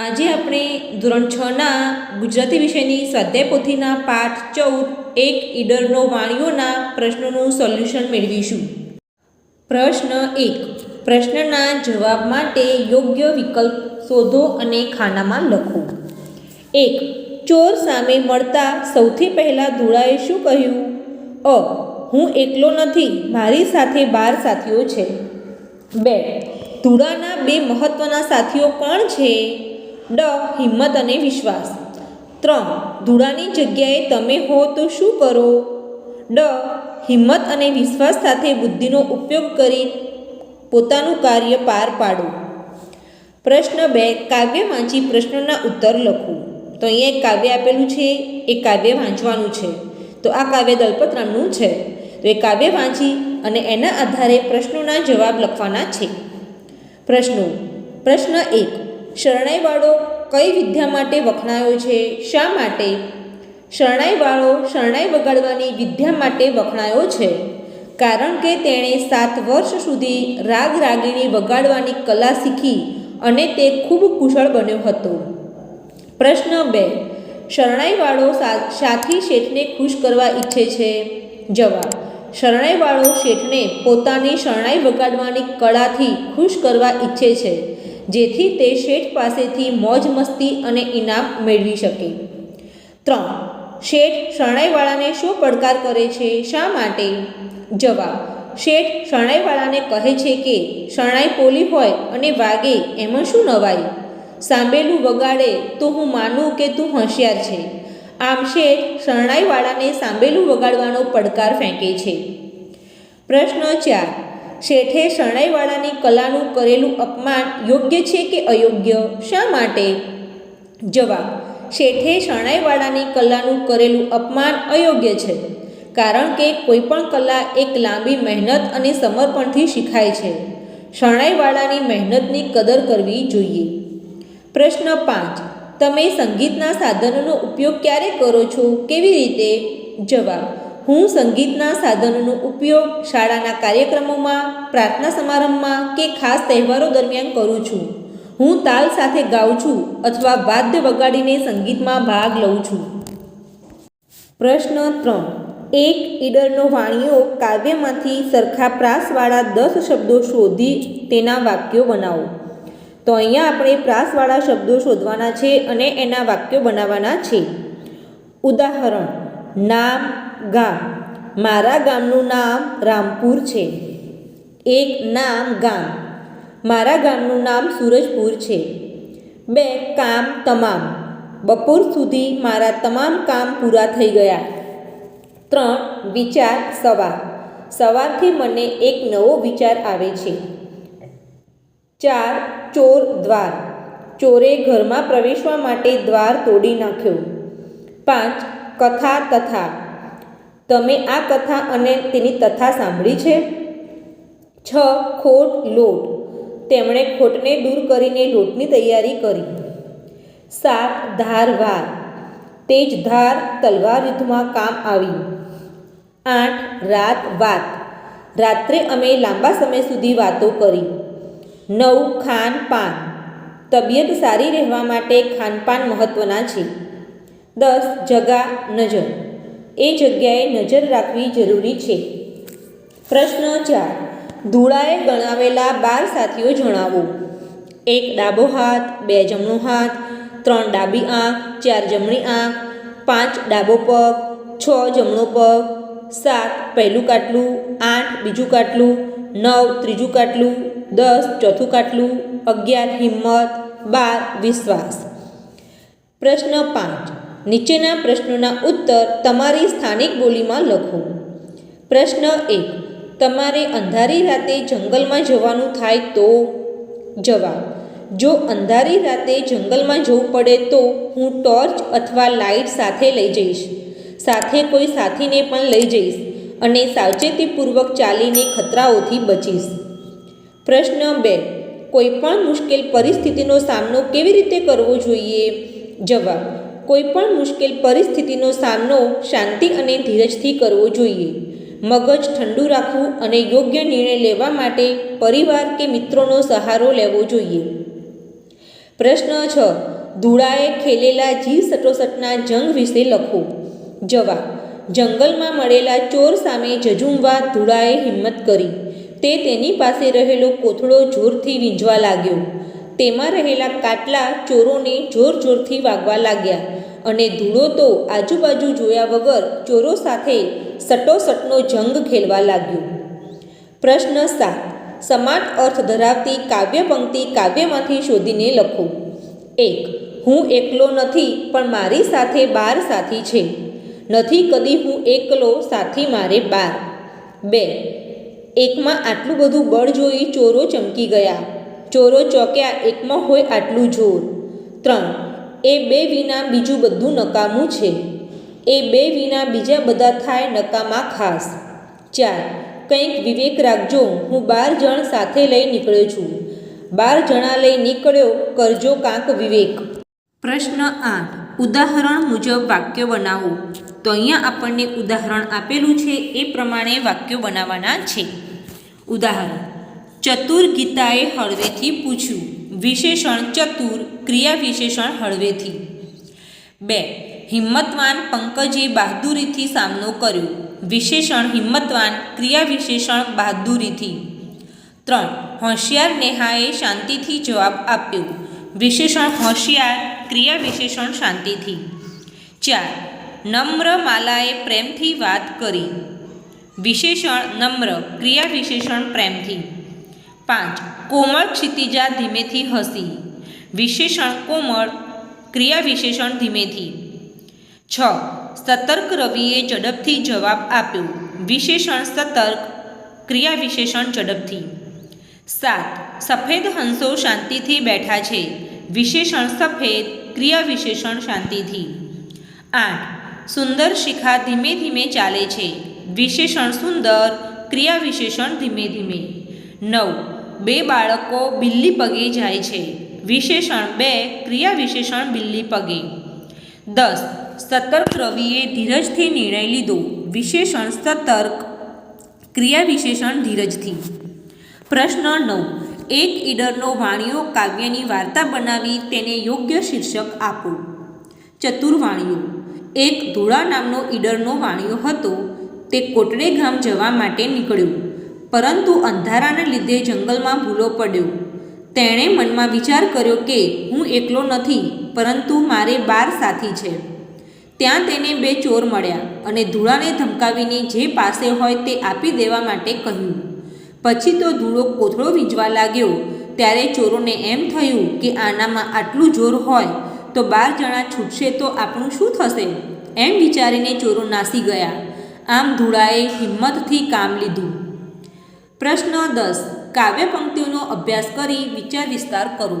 આજે આપણે ધોરણ છના ગુજરાતી વિષયની સ્વાધ્યાય પોથીના પાઠ ચૌદ, એક ઈડરનો વાણીઓના પ્રશ્નોનું સોલ્યુશન મેળવીશું. પ્રશ્ન એક, પ્રશ્નના જવાબ માટે યોગ્ય વિકલ્પ શોધો અને ખાનામાં લખો. એક, ચોર સામે મળતા સૌથી પહેલાં ધૂળાએ શું કહ્યું? અ, હું એકલો નથી, મારી સાથે બાર સાથીઓ છે. બે, ધૂળાના બે મહત્ત્વના સાથીઓ કોણ છે? ડ, હિંમત અને વિશ્વાસ. ત્રણ, ધૂળાની જગ્યાએ તમે હો તો શું કરો? ડ, હિંમત અને વિશ્વાસ સાથે બુદ્ધિનો ઉપયોગ કરી પોતાનું કાર્ય પાર પાડો. પ્રશ્ન બે કાવ્ય વાંચી પ્રશ્નના ઉત્તર લખો. તો અહીંયા એક કાવ્ય આપેલું છે, એ કાવ્ય વાંચવાનું છે. તો આ કાવ્ય દલપતરામનું છે. તો એ કાવ્ય વાંચી અને એના આધારે પ્રશ્નોના જવાબ લખવાના છે. પ્રશ્નો, પ્રશ્ન એક શરણાઈવાળો કઈ વિદ્યા માટે વખણાયો છે? શા માટે? શરણાઈવાળો શરણાઈ વગાડવાની વિદ્યા માટે વખણાયો છે. કારણ કે તેણે સાત વર્ષ સુધી રાગ રાગીણી વગાડવાની કલા શીખી અને તે ખૂબ કુશળ બન્યો હતો. પ્રશ્ન બે. શરણાઈવાળો સાથી શેઠને ખુશ કરવા ઈચ્છે છે? જવાબ. શરણાઈવાળો શેઠને પોતાની શરણાઈ વગાડવાની કળાથી ખુશ કરવા ઈચ્છે છે. જેથી તે શેઠ પાસેથી મોજ, મસ્તી અને ઇનામ મેળવી શકે. ત્રણ. શેઠ શરણાઈવાળાને શું પડકાર કરે છે? શા માટે? જવાબ. શેઠ શરણાઈવાળાને કહે છે કે, શરણાઈ પોલી હોય અને વાગે, એમાં શું નવાય સાંભેલું વગાડે તો હું માનું કે તું હોશિયાર છે. આમ શેઠ શરણાઈવાળાને સાંભેલું વગાડવાનો પડકાર ફેંકે છે. પ્રશ્ન ચાર. શેઠે શરણાઈવાળાની કલાનું કરેલું અપમાન યોગ્ય છે કે અયોગ્ય? શા માટે? જવાબ, શેઠે શરણાઈવાળાની કલાનું કરેલું અપમાન અયોગ્ય છે, કારણ કે કોઈપણ કલા એક લાંબી મહેનત અને સમર્પણથી શીખાય છે. શરણાઈવાળાની મહેનતની કદર કરવી જોઈએ. પ્રશ્ન પાંચ, તમે સંગીતના સાધનોનો ઉપયોગ ક્યારે કરો છો? કેવી રીતે? જવાબ હું સંગીતના સાધનોનો ઉપયોગ શાળાના કાર્યક્રમોમાં, પ્રાર્થના સમારંભમાં કે ખાસ તહેવારો દરમિયાન કરું છું. હું તાલ સાથે ગાઉં છું અથવા વાદ્ય વગાડીને સંગીતમાં ભાગ લઉં છું. પ્રશ્ન ત્રણ. એક ઈડરનો વાણીઓ કાવ્યમાંથી સરખા પ્રાસવાળા દસ શબ્દો શોધી તેના વાક્યો બનાવો. તો અહીંયા આપણે પ્રાસવાળા શબ્દો શોધવાના છે અને એના વાક્યો બનાવવાના છે. ઉદાહરણ. નામ ગામ. મારા ગામનું નામ રામપુર છે. એક નામ ગામ. મારા ગામનું નામ સૂરજપુર છે. બે કામ તમામ. બપોર સુધી મારા તમામ કામ પૂરા થઈ ગયા. ત્રણ વિચાર સવાર. સવારથી મને એક નવો વિચાર આવે છે. ચાર ચોર દ્વાર. ચોરે ઘરમાં પ્રવેશવા માટે દ્વાર તોડી નાખ્યો. પાંચ કથા તથા. તમે આ કથા અને તેની તથા સાંભળી છે? છ, ખોટ, લોટ. તેમણે ખોટને દૂર કરીને લોટની તૈયારી કરી. સાત, ધાર, વાર. તે જ ધાર તલવાર યુદ્ધમાં કામ આવી આઠ, રાત, વાત. રાત્રે અમે લાંબા સમય સુધી વાતો કરી. નવ, ખાન, પાન. તબિયત સારી રહેવા માટે ખાનપાન મહત્ત્વના છે. દસ, જગા, નજર. એ જગ્યાએ નજર રાખવી જરૂરી છે. પ્રશ્ન ચાર. ધૂળાએ ગણાવેલા બાર સાથીઓ જણાવો. એક ડાબો હાથ, બે જમણો હાથ, ત્રણ ડાબી આંખ, ચાર જમણી આંખ, પાંચ ડાબો પગ, છ જમણો પગ, સાત પહેલું કાટલું, આઠ બીજું કાટલું, નવ ત્રીજું કાટલું, દસ ચોથું કાટલું, અગિયાર હિંમત, બાર વિશ્વાસ. પ્રશ્ન પાંચ. નીચેના પ્રશ્નોના ઉત્તર તમારી સ્થાનિક બોલીમાં લખો. પ્રશ્ન એક, તમારે અંધારી રાતે જંગલમાં જવાનું થાય તો? જવાબ, જો અંધારી રાતે જંગલમાં જવું પડે તો હું ટોર્ચ અથવા લાઇટ સાથે લઈ જઈશ. સાથે કોઈ સાથીને પણ લઈ જઈશ અને સાવચેતીપૂર્વક ચાલીને ખતરાઓથી બચીશ. પ્રશ્ન બે કોઈપણ મુશ્કેલ પરિસ્થિતિનો સામનો કેવી રીતે કરવો જોઈએ? જવાબ કોઈપણ મુશ્કેલ પરિસ્થિતિનો સામનો શાંતિ અને ધીરજથી કરવો જોઈએ. મગજ ઠંડુ રાખવું અને યોગ્ય નિર્ણય લેવા માટે પરિવાર કે મિત્રોનો સહારો લેવો જોઈએ. પ્રશ્ન છ, ધૂળાએ ખેલેલા જીવ સટોસટના જંગ વિશે લખો. જવાબ, જંગલમાં મળેલા ચોર સામે જજુમવા ધૂળાએ હિંમત કરી. તે તેની પાસે રહેલો કોથળો જોરથી વીંજવા લાગ્યો. તેમાં રહેલા કાટલા ચોરોને જોર જોરથી વાગવા લાગ્યા. અને ધૂળો તો આજુબાજુ જોયા વગર ચોરો સાથે સટોસટનો જંગ ખેલવા લાગ્યો. પ્રશ્ન સાત. સમાન અર્થ ધરાવતી કાવ્ય પંક્તિ કાવ્યમાંથી શોધીને લખો. એક. હું એકલો નથી, પણ મારી સાથે બાર સાથી છે. નથી કદી હું એકલો, સાથી મારે બાર. બે. એકમાં આટલું બધું બળ જોઈ ચોરો ચમકી ગયા. ચોરો ચોક્યા એકમાં હોય આટલું જોર. ત્રણ. એ બે વિના બીજું બધું નકામું છે. એ બે વિના બીજા બધા થાય નકામા ખાસ. ચાર, કંઈક વિવેક રાખજો. હું બાર જણ સાથે લઈ નીકળ્યો છું. બાર જણા લઈ નીકળ્યો, કરજો કાંક વિવેક. પ્રશ્ન આઠ, ઉદાહરણ મુજબ વાક્ય બનાવો. તો અહીંયા આપણને ઉદાહરણ આપેલું છે, એ પ્રમાણે વાક્યો બનાવવાના છે. ઉદાહરણ ચતુર ગીતાએ હળવેથી પૂછ્યું વિશેષણ ચતુર ક્રિયા વિશેષણ હળવેથી. બે, હિંમતવાન પંકજે બહાદુરીથી સામનો કર્યો. વિશેષણ હિંમતવાન ક્રિયા વિશેષણ બહાદુરીથી. ત્રણ, હોશિયાર નેહાએ શાંતિથી જવાબ આપ્યો. વિશેષણ હોશિયાર ક્રિયા વિશેષણ શાંતિથી. ચાર નમ્ર માલાએ પ્રેમથી વાત કરી. વિશેષણ નમ્ર ક્રિયા વિશેષણ પ્રેમથી. પાંચ કોમળ ક્ષિતિજા ધીમેથી હસી. વિશેષણ કોમળ ક્રિયા વિશેષણ ધીમેથી. છ. સતર્ક રવિએ ઝડપથી જવાબ આપ્યો. વિશેષણ સતર્ક ક્રિયા વિશેષણ ઝડપથી. સાત. સફેદ હંસો શાંતિથી બેઠા છે. વિશેષણ સફેદ ક્રિયા વિશેષણ શાંતિથી. આઠ. સુંદર શિખા ધીમે ધીમે ચાલે છે. વિશેષણ સુંદર ક્રિયા વિશેષણ ધીમે ધીમે. નવ. બે બાળકો બિલ્લી પગે જાય છે. વિશેષણ બે, ક્રિયા વિશેષણ બિલ્લી પગે. દસ, સતર્ક રવિએ ધીરજથી નિર્ણય લીધો. વિશેષણ સતર્ક, ક્રિયા વિશેષણ ધીરજથી. પ્રશ્ન નવ, એક ઈડરનો વાણિયો કાવ્યની વાર્તા બનાવી તેને યોગ્ય શીર્ષક આપો. ચતુર્વાણીઓ, એક ધોળા નામનો ઈડરનો વાણિયો હતો. તે કોટડે ગામ જવા માટે નીકળ્યો. પરંતુ અંધારાને લીધે જંગલમાં ભૂલો પડ્યો. તેણે મનમાં વિચાર કર્યો કે હું એકલો નથી, પરંતુ મારે બાર સાથી છે. ત્યાં તેને બે ચોર મળ્યા અને ધૂળાને ધમકાવીને જે પાસે હોય તે આપી દેવા માટે કહ્યું. પછી તો ધૂળો કોથળો વીંજવા લાગ્યો. ત્યારે ચોરોને એમ થયું કે આનામાં આટલું જોર હોય તો બાર જણા છૂટશે તો આપણું શું થશે? એમ વિચારીને ચોરો નાસી ગયા. આમ ધૂળાએ હિંમતથી કામ લીધું. પ્રશ્ન દસ. કાવ્ય પંક્તિઓનો અભ્યાસ કરી વિચાર વિસ્તાર કરો.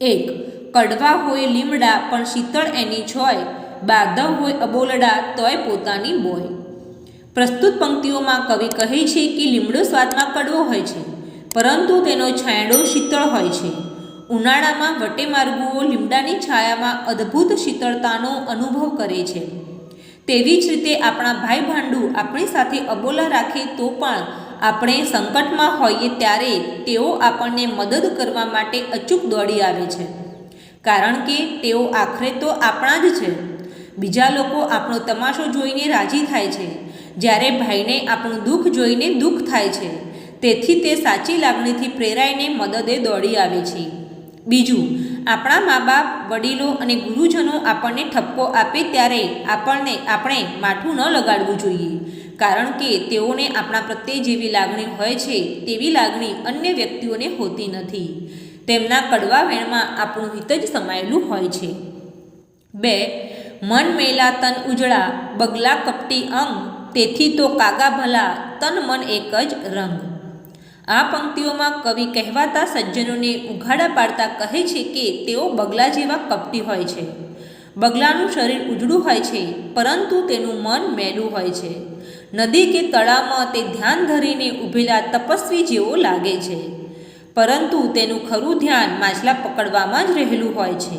એક. કડવા હોય લીમડા, પણ શીતળ એની છોય. બાધવ હોય અબોલડા, તોય પોતાની બોય. પ્રસ્તુત પંક્તિઓમાં કવિ કહે છે કે લીમડો સ્વાદમાં કડવો હોય છે, પરંતુ તેનો છાંયડો શીતળ હોય છે. ઉનાળામાં વટેમાર્ગુઓ લીમડાની છાયામાં અદ્ભુત શીતળતાનો અનુભવ કરે છે. તેવી જ રીતે આપણા ભાઈ ભાંડુ આપણી સાથે અબોલા રાખે તો પણ આપણે સંકટમાં હોઈએ ત્યારે તેઓ આપણને મદદ કરવા માટે અચૂક દોડી આવે છે. કારણ કે તેઓ આખરે તો આપણા જ છે. બીજા લોકો આપણો તમાશો જોઈને રાજી થાય છે. જ્યારે ભાઈને આપણું દુઃખ જોઈને દુઃખ થાય છે, તેથી તે સાચી લાગણીથી પ્રેરાઈને મદદે દોડી આવે છે. બીજું, આપણા મા બાપ વડીલો અને ગુરુજનો આપણને ઠપકો આપે ત્યારે આપણને, આપણે માઠું ન લગાડવું જોઈએ. કારણ કે તેઓને આપણા પ્રત્યે જેવી લાગણી હોય છે, તેવી લાગણી અન્ય વ્યક્તિઓને હોતી નથી. તેમના કડવા વેણમાં આપણું હિત જ સમાયેલું હોય છે. બે, મન મેલા તન ઉજળા, બગલા કપટી અંગ, તેથી તો કાગા ભલા, તન મન એક જ રંગ. આ પંક્તિઓમાં કવિ કહેવાતા સજ્જનોને ઉઘાડા પાડતા કહે છે કે તેઓ બગલા જેવા કપટી હોય છે. બગલાનું શરીર ઉજળું હોય છે, પરંતુ તેનું મન મેલું હોય છે. નદી કે તળાવમાં તે ધ્યાન ધરીને ઊભેલા તપસ્વી જેવો લાગે છે. પરંતુ તેનું ખરું ધ્યાન માછલા પકડવામાં જ રહેલું હોય છે.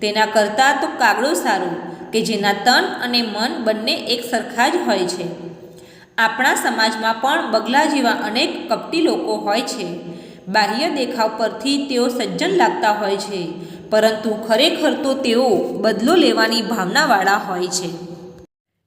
તેના કરતાં તો કાગડો સારો, કે જેના તન અને મન બંને એક સરખા જ હોય છે. આપણા સમાજમાં પણ બગલા જેવા અનેક કપટી લોકો હોય છે. બાહ્ય દેખાવ પરથી તેઓ સજ્જન લાગતા હોય છે, પરંતુ ખરેખર તો તેઓ બદલો લેવાની ભાવનાવાળા હોય છે.